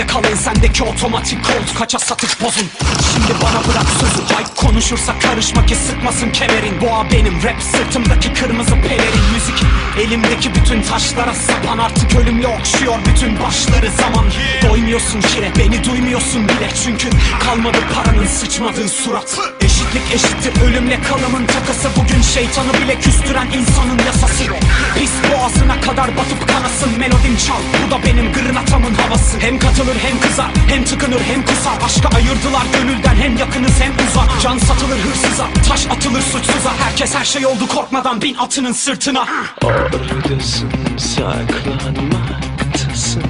Bende kalın sendeki otomatik kod Kaça satıp bozun. Şimdi bana bırak sözü Hype konuşursa karışma ki sıkmasın kemerin. Boğa benim rap sırtımdaki kırmızı pelerin. Müzik elimdeki bütün taşlara sapan Artık ölümle okşuyor bütün başları zaman. Doymuyorsun kire beni duymuyorsun bile. Çünkü kalmadı paranın sıçmadığı surat. Eşitlik eşittir ölümle kalımın takası. Bugün şeytanı bile küstüren insanın yasası Hem katılır hem kızar hem tıkınır hem kusar Aşka ayırdılar gönülden hem yakınız hem uzak. Can satılır hırsıza taş atılır suçsuza. Herkes her şey oldu korkmadan bin atının sırtına. Oradasın saklanmaktasın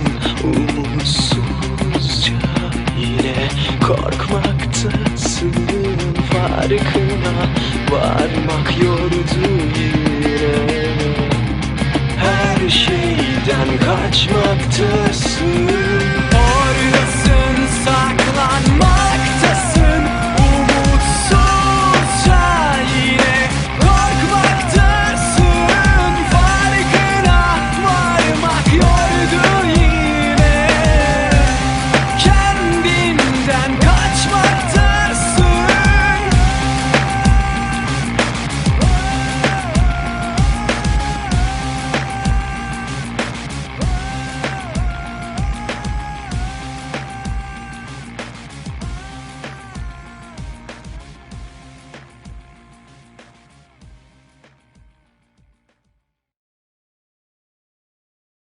Umutsuzca yine korkmaktasın. Farkına varmak yordu yine. Her şeyden kaçmaktasın